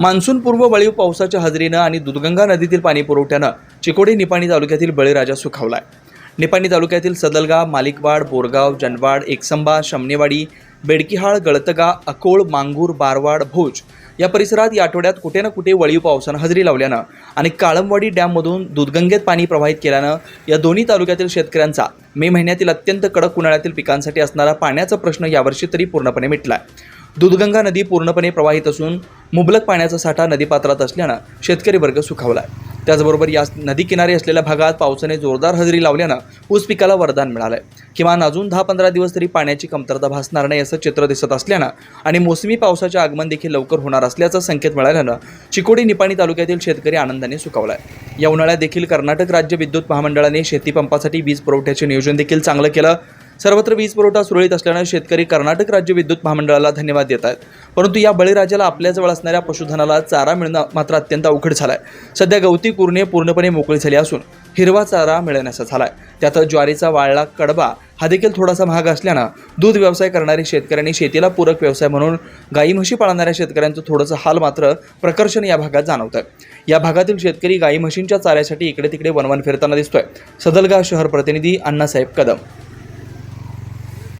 मान्सूनपूर्व वळीव पावसाच्या हजेरीनं आणि दुधगंगा नदीतील पाणी पुरवठ्यानं चिकोडी निपाणी तालुक्यातील बळीराजा सुखावलाय. निपाणी तालुक्यातील सदलगा मालिकवाड बोरगाव जनवाड एकसंबा शमनेवाडी बेडकिहाळ गळतगा अकोळ मांगूर बारवाड भोज या परिसरात या आठवड्यात कुठे ना कुठे वळीव पावसानं हजेरी लावल्यानं आणि काळमवाडी डॅममधून दुधगंगेत पाणी प्रवाहित केल्यानं या दोन्ही तालुक्यातील शेतकऱ्यांचा मे महिन्यातील अत्यंत कडक उन्हाळ्यातील पिकांसाठी असणारा पाण्याचा प्रश्न यावर्षी तरी पूर्णपणे मिटलाय. दूधगंगा नदी पूर्णपणे प्रवाहित असून मुबलक पाण्याचा साठा नदीपात्रात असल्यानं शेतकरी वर्ग सुखावलाय. त्याचबरोबर या नदी किनारी असलेल्या भागात पावसाने जोरदार हजेरी लावल्यानं ऊस पिकाला वरदान मिळालंय. किमान अजून दहा पंधरा दिवस तरी पाण्याची कमतरता भासणार नाही असं चित्र दिसत असल्यानं आणि मोसमी पावसाचे आगमन देखील लवकर होणार असल्याचा संकेत मिळाल्यानं चिकोडी निपाणी तालुक्यातील शेतकरी आनंदाने सुखावलाय. या उन्हाळ्यात देखील कर्नाटक राज्य विद्युत महामंडळाने शेतीपंपासाठी वीज पुरवठ्याचे नियोजन देखील चांगलं केलं. सर्वत्र वीज पुरवठा सुरळीत असल्यानं शेतकरी कर्नाटक राज्य विद्युत महामंडळाला धन्यवाद देत आहेत. परंतु या बळीराजाला आपल्याजवळ असणाऱ्या पशुधनाला चारा मिळणं मात्र अत्यंत अवघड झालाय. सध्या गवती कुरणे पूर्णपणे मोकळी झाली असून हिरवा चारा मिळण्याचा झालाय. त्यात ज्वारीचा वाळला कडबा हा देखील थोडासा महाग असल्यानं दूध व्यवसाय करणारे शेतकऱ्यांनी शेतीला पूरक व्यवसाय म्हणून गाई म्हशी पाळणाऱ्या शेतकऱ्यांचं थोडंसं हाल मात्र प्रकर्षण या भागात जाणवत आहे या भागातील शेतकरी गाई म्हशींच्या चाऱ्यासाठी इकडे तिकडे वनवन फिरताना दिसतोय. सदलगा शहर प्रतिनिधी अण्णासाहेब कदम.